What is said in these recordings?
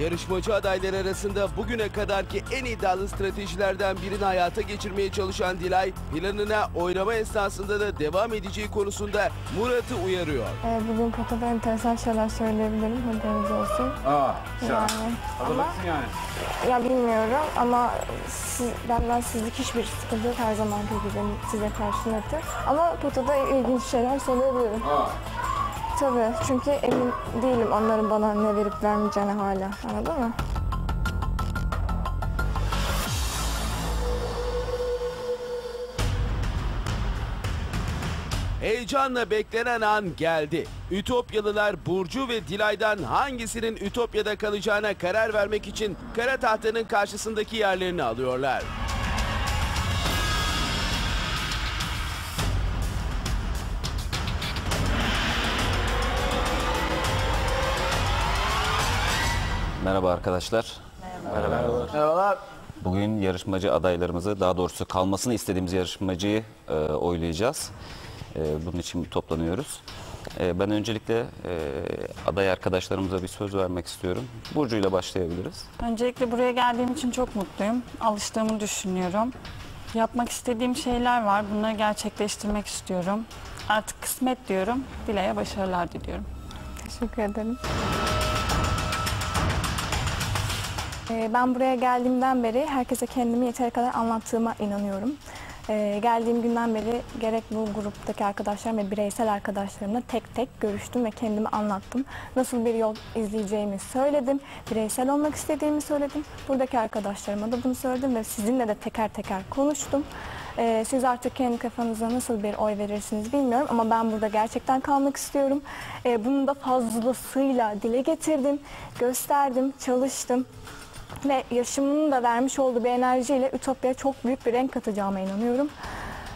Yarışmacı adaylar arasında bugüne kadarki en iddialı stratejilerden birini hayata geçirmeye çalışan Dilay, planına oynama esnasında da devam edeceği konusunda Murat'ı uyarıyor. Ee, bugün potada enteresan şeyler söyleyebilirim. Haberiniz olsun. Aa, güzel. Yani ama yani. ya bilmiyorum ama siz, benden sizlik hiçbir sıkıntı yok. Her zaman gibi size karşı netim. Ama potada ilginç şeyler söyleyebilirim. Aa, Tabii çünkü emin değilim onların bana ne verip vermeyeceğine hala. Anladın mı? Heyecanla beklenen an geldi. Ütopyalılar Burcu ve Dilay'dan hangisinin Ütopya'da kalacağına karar vermek için kara tahtanın karşısındaki yerlerini alıyorlar. Merhaba arkadaşlar. merhabalar. Bugün yarışmacı adaylarımızı, daha doğrusu kalmasını istediğimiz yarışmacıyı e, oylayacağız. E, bunun için toplanıyoruz. E, ben öncelikle e, aday arkadaşlarımıza bir söz vermek istiyorum. Burcu ile başlayabiliriz. Öncelikle buraya geldiğim için çok mutluyum. Alıştığımı düşünüyorum. Yapmak istediğim şeyler var. Bunları gerçekleştirmek istiyorum. Artık kısmet diyorum. Dileğe başarılar diliyorum. Teşekkür ederim. Ben buraya geldiğimden beri herkese kendimi yeteri kadar anlattığıma inanıyorum. Ee, Geldiğim günden beri gerek bu gruptaki arkadaşlarım ve bireysel arkadaşlarımla tek tek görüştüm ve kendimi anlattım. Nasıl bir yol izleyeceğimi söyledim. Bireysel olmak istediğimi söyledim. Buradaki arkadaşlarıma da bunu söyledim ve sizinle de teker teker konuştum. Ee, siz artık kendi kafanıza nasıl bir oy verirsiniz bilmiyorum ama ben burada gerçekten kalmak istiyorum. Ee, bunu da fazlasıyla dile getirdim, gösterdim, çalıştım. Ve yaşımın da vermiş olduğu bir enerjiyle Ütopya'ya çok büyük bir renk katacağıma inanıyorum.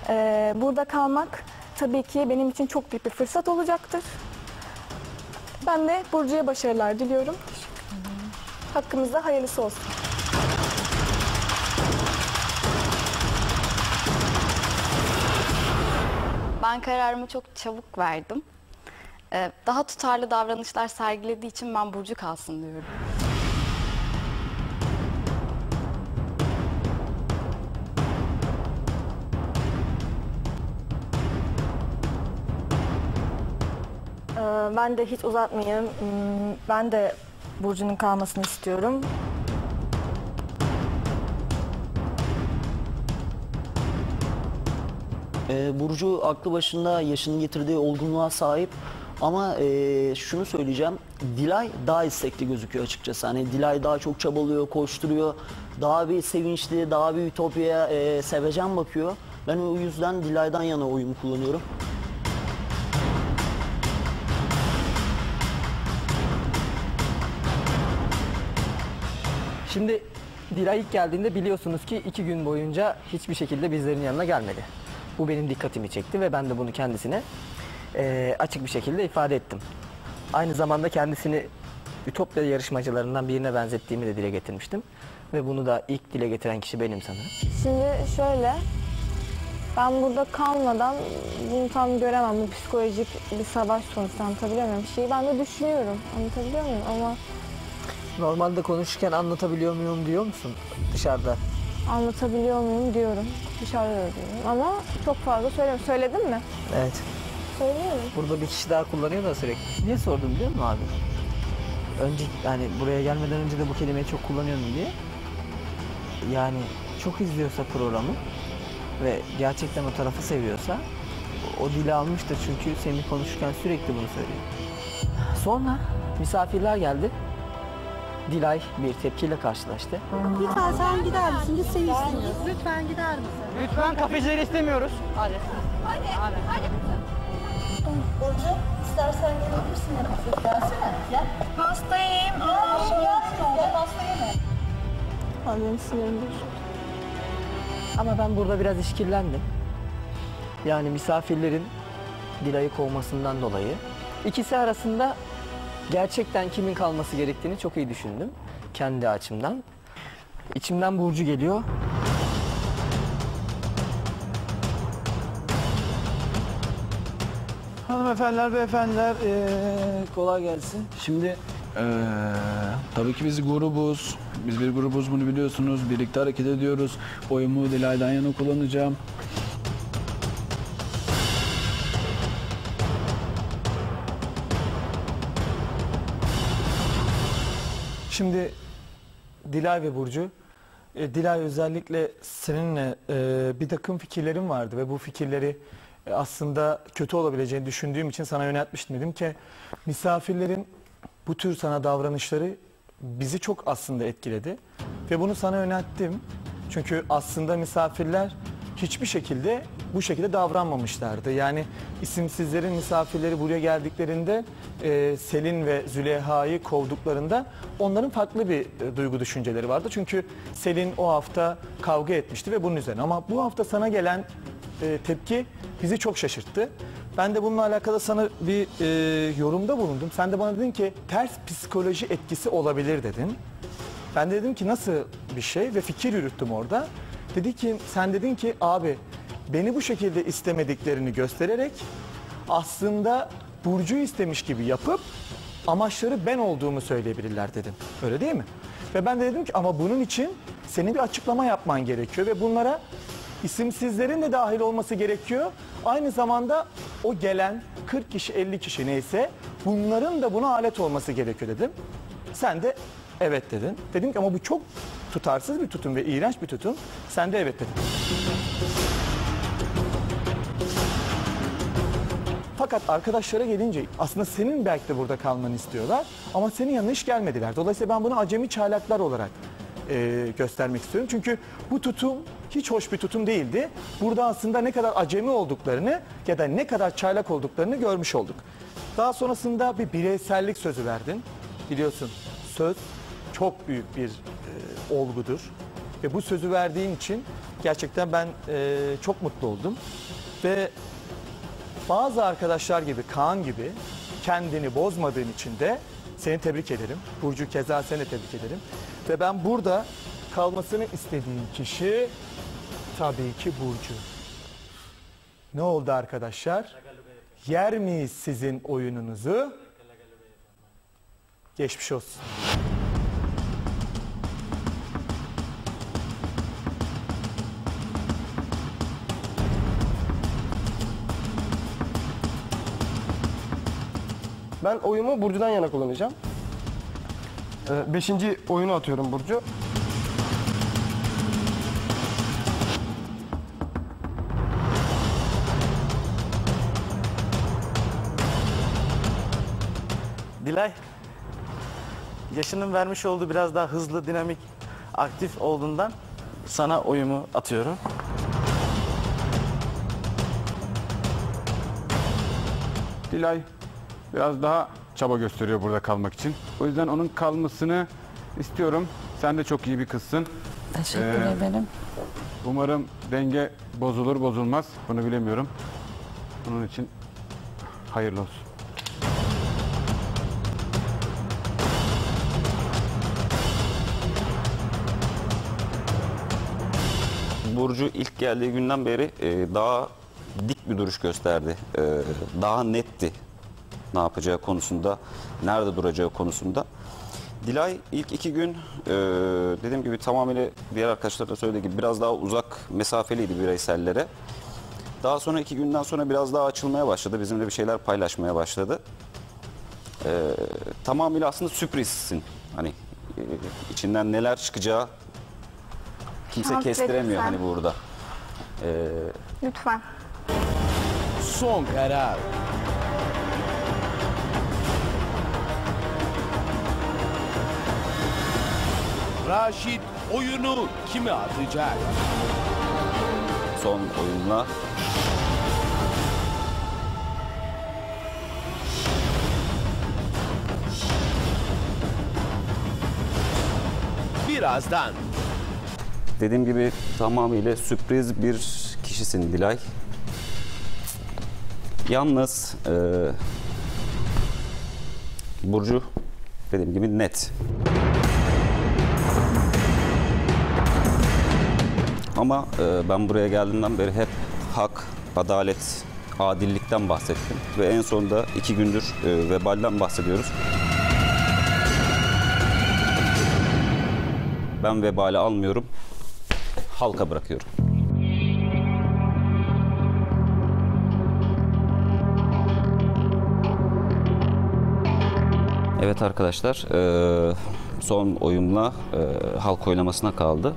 Ee, burada kalmak tabii ki benim için çok büyük bir fırsat olacaktır. Ben de Burcu'ya başarılar diliyorum. Hakkımızda hayırlısı olsun. Ben kararımı çok çabuk verdim. Ee, Daha tutarlı davranışlar sergilediği için ben Burcu kalsın diyorum. Ben de hiç uzatmayayım. Hmm, Ben de Burcu'nun kalmasını istiyorum. Ee, Burcu aklı başında yaşının getirdiği olgunluğa sahip ama ee, şunu söyleyeceğim. Dilay daha istekli gözüküyor açıkçası. Hani Dilay daha çok çabalıyor, koşturuyor. Daha bir sevinçli, daha bir ütopyaya ee, sevecen bakıyor. Ben o yüzden Dilay'dan yana oyumu kullanıyorum. Şimdi Dilay ilk geldiğinde biliyorsunuz ki iki gün boyunca hiçbir şekilde bizlerin yanına gelmedi. Bu benim dikkatimi çekti ve ben de bunu kendisine eee, açık bir şekilde ifade ettim. Aynı zamanda kendisini Ütopya yarışmacılarından birine benzettiğimi de dile getirmiştim. Ve bunu da ilk dile getiren kişi benim sanırım. Şimdi şöyle, ben burada kalmadan bunu tam göremem. Bu psikolojik bir savaş sonuçta anlatabiliyor muyum? Şeyi ben de düşünüyorum. Anlatabiliyor muyum? Ama Normalde konuşurken anlatabiliyor muyum diyor musun dışarıda? anlatabiliyor muyum diyorum. Dışarıda da diyorum. Ama çok fazla söylemiyorum. Söyledim mi? Evet. Söylüyorum. Burada bir kişi daha kullanıyor da sürekli. Niye sordum biliyor musun abi? Önce yani buraya gelmeden önce de bu kelimeyi çok kullanıyorum diye. Yani çok izliyorsa programı ve gerçekten o tarafı seviyorsa o dili almıştır çünkü Semih konuşurken sürekli bunu söylüyor. Sonra misafirler geldi. Dilay bir tepkiyle karşılaştı. Lütfen sen gider misin? Biz seni istemiyoruz. Lütfen gider misin? Lütfen kafecileri istemiyoruz. Burcu istersen gelebilirsin yanımıza. Gelsene. Gel. Hastayım. Aa, yapma. Gel hasta yeme. Abi benim sinirim bozuldu. Ama ben burada biraz işkillendim. Yani misafirlerin Dilay'ı kovmasından dolayı. İkisi arasında gerçekten kimin kalması gerektiğini çok iyi düşündüm. Kendi açımdan. İçimden Burcu geliyor. Hanımefendiler, beyefendiler eee, kolay gelsin. Şimdi Ee, tabii ki biz grubuz. Biz bir grubuz bunu biliyorsunuz. Birlikte hareket ediyoruz. Oyumu Dilay'dan yana kullanacağım. Şimdi Dilay ve Burcu, e, Dilay özellikle seninle e, bir takım fikirlerim vardı ve bu fikirleri e, aslında kötü olabileceğini düşündüğüm için sana yöneltmiştim. Dedim ki misafirlerin bu tür sana davranışları bizi çok aslında etkiledi ve bunu sana yönelttim. Çünkü aslında misafirler hiçbir şekilde bu şekilde davranmamışlardı. Yani isimsizlerin misafirleri buraya geldiklerinde e, Selin ve Züleyha'yı kovduklarında onların farklı bir e, duygu düşünceleri vardı. Çünkü Selin o hafta kavga etmişti ve bunun üzerine. Ama bu hafta sana gelen e, tepki bizi çok şaşırttı. Ben de bununla alakalı sana bir e, yorumda bulundum. Sen de bana dedin ki ters psikoloji etkisi olabilir dedin. Ben de dedim ki nasıl bir şey ve fikir yürüttüm orada. Dedi ki sen dedin ki abi beni bu şekilde istemediklerini göstererek aslında Burcu istemiş gibi yapıp amaçları ben olduğumu söyleyebilirler dedin. Öyle değil mi? Ve ben de dedim ki ama bunun için senin bir açıklama yapman gerekiyor ve bunlara isimsizlerin de dahil olması gerekiyor. Aynı zamanda o gelen 40 kişi 50 kişi neyse bunların da buna alet olması gerekiyor dedim. Sen de evet dedin. Dedim ki ama bu çok tutarsız bir tutum ve iğrenç bir tutum. Sen de evet dedin. Fakat arkadaşlara gelince aslında senin belki de burada kalmanı istiyorlar ama senin yanına hiç gelmediler. Dolayısıyla ben bunu acemi çaylaklar olarak e, göstermek istiyorum. Çünkü bu tutum hiç hoş bir tutum değildi. Burada aslında ne kadar acemi olduklarını ya da ne kadar çaylak olduklarını görmüş olduk. Daha sonrasında bir bireysellik sözü verdin. Biliyorsun söz çok büyük bir olgudur. Ve bu sözü verdiğin için gerçekten ben e, çok mutlu oldum. Ve bazı arkadaşlar gibi Kaan gibi kendini bozmadığın için de seni tebrik ederim. Burcu keza seni tebrik ederim. Ve ben burada kalmasını istediğim kişi tabii ki Burcu. Ne oldu arkadaşlar? Yer miyiz sizin oyununuzu? Geçmiş olsun. Ben oyumu Burcu'dan yana kullanacağım. Ee, beşinci oyunu atıyorum Burcu. Dilay, yaşının vermiş olduğu biraz daha hızlı, dinamik, aktif olduğundan sana oyumu atıyorum. Dilay biraz daha çaba gösteriyor burada kalmak için. O yüzden onun kalmasını istiyorum. Sen de çok iyi bir kızsın. Teşekkür Ee, ederim. Umarım denge bozulur bozulmaz. Bunu bilemiyorum. Bunun için hayırlı olsun. Burcu ilk geldiği günden beri e, daha dik bir duruş gösterdi. E, daha netti ne yapacağı konusunda, nerede duracağı konusunda. Dilay ilk iki gün e, dediğim gibi tamamıyla diğer arkadaşlar da söylediği gibi biraz daha uzak mesafeliydi bireysellere. Daha sonra iki günden sonra biraz daha açılmaya başladı. Bizimle bir şeyler paylaşmaya başladı. E, tamamıyla aslında sürprizsin. Hani e, içinden neler çıkacağı kimse Şans kestiremiyor verirsen. hani burada. E, Lütfen. Son karar. Raşit oyunu kime atacak? son oyunla Birazdan. dediğim gibi tamamıyla sürpriz bir kişisin Dilay. Yalnız e, Burcu dediğim gibi net. Ama e, ben buraya geldiğimden beri hep hak, adalet, adillikten bahsettim. Ve en sonunda iki gündür e, vebalden bahsediyoruz. Ben vebali almıyorum, halka bırakıyorum. Evet arkadaşlar, e, son oyumla e, halk oylamasına kaldı.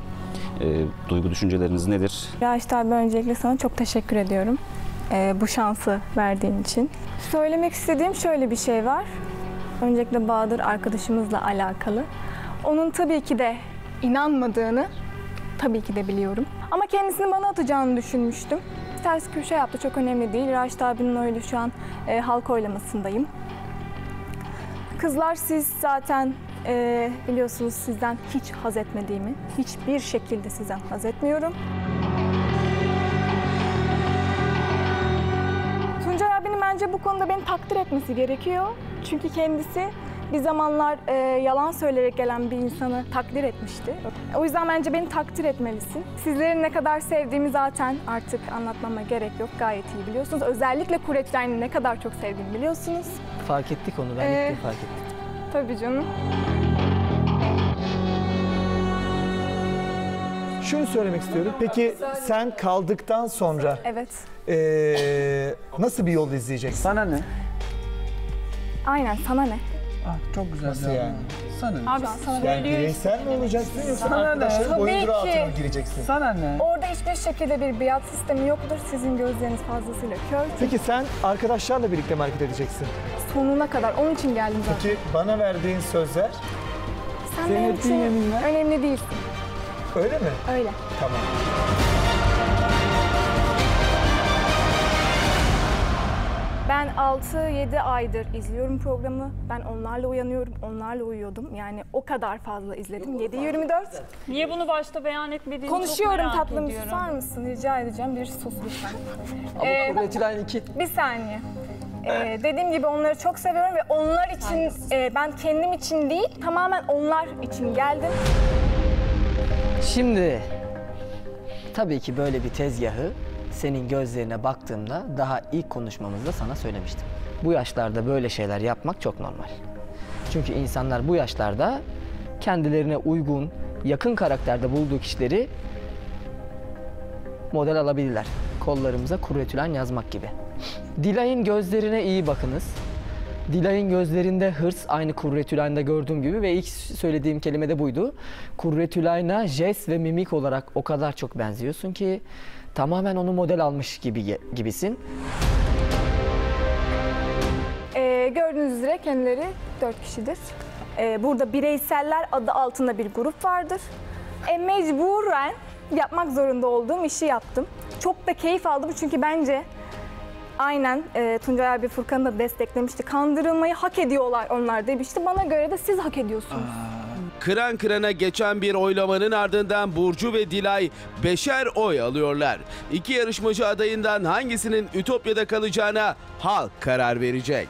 E, duygu düşünceleriniz nedir? Raşit abi öncelikle sana çok teşekkür ediyorum. Ee, bu şansı verdiğin için. Söylemek istediğim şöyle bir şey var. Öncelikle Bahadır arkadaşımızla alakalı. Onun tabii ki de inanmadığını tabii ki de biliyorum. Ama kendisini bana atacağını düşünmüştüm. Ters köşe yaptı çok önemli değil. Raşit abinin öyle şu an e, halk oylamasındayım. Kızlar siz zaten e, biliyorsunuz sizden hiç haz etmediğimi, hiçbir şekilde sizden haz etmiyorum. Tuncay abinin bence bu konuda beni takdir etmesi gerekiyor. Çünkü kendisi bir zamanlar e, yalan söyleyerek gelen bir insanı takdir etmişti. O yüzden bence beni takdir etmelisin. Sizleri ne kadar sevdiğimi zaten artık anlatmama gerek yok. Gayet iyi biliyorsunuz. Özellikle Kuretline'i ne kadar çok sevdiğimi biliyorsunuz. Fark ettik onu. Ben Ee, ilk fark ettim. Tabii canım. Şunu söylemek istiyorum. Peki sen kaldıktan sonra Evet. eee, nasıl bir yol izleyeceksin? Sana ne? Aynen sana ne? Ah, çok güzel Nasıl yani? Sana ne? Abi sana Yani bireysel mi olacaksın yoksa Sana ne? arkadaşların Tabii rahatına ki. mı gireceksin? Sana ne? Orada hiçbir şekilde bir biat sistemi yoktur. Sizin gözleriniz fazlasıyla kör. Peki sen arkadaşlarla birlikte mi hareket edeceksin? Sonuna kadar. Onun için geldim zaten. Peki bana verdiğin sözler Sen Senin benim için yeminler? önemli değilsin. Öyle mi? Öyle. Tamam. Ben 6-7 aydır izliyorum programı. Ben onlarla uyanıyorum, onlarla uyuyordum. Yani o kadar fazla izledim. 7-24. Niye bunu başta beyan etmediğini çok Konuşuyorum merak tatlım. ediyorum. Susar mısın? Rica edeceğim. Bir sus lütfen. Ama Ee, 2 Bir saniye. Ee, dediğim gibi onları çok seviyorum ve onlar için, e, ben kendim için değil, tamamen onlar için geldim. Şimdi tabii ki böyle bir tezgahı senin gözlerine baktığımda daha ilk konuşmamızda sana söylemiştim. Bu yaşlarda böyle şeyler yapmak çok normal. Çünkü insanlar bu yaşlarda kendilerine uygun, yakın karakterde bulduğu kişileri model alabilirler. Kollarımıza kuretülen yazmak gibi. Dilay'ın gözlerine iyi bakınız. Dilay'ın gözlerinde hırs aynı Kurretülay'da gördüğüm gibi ve ilk söylediğim kelime de buydu. Kurretülay'na jest ve mimik olarak o kadar çok benziyorsun ki tamamen onu model almış gibi gibisin. Ee, gördüğünüz üzere kendileri dört kişidir. Ee, burada bireyseller adı altında bir grup vardır. E, mecburen yapmak zorunda olduğum işi yaptım. Çok da keyif aldım çünkü bence aynen e, Tuncay abi Furkan'ı da desteklemişti. Kandırılmayı hak ediyorlar onlar demişti. Bana göre de siz hak ediyorsunuz. Kıran kırana geçen bir oylamanın ardından Burcu ve Dilay beşer oy alıyorlar. İki yarışmacı adayından hangisinin Ütopya'da kalacağına halk karar verecek.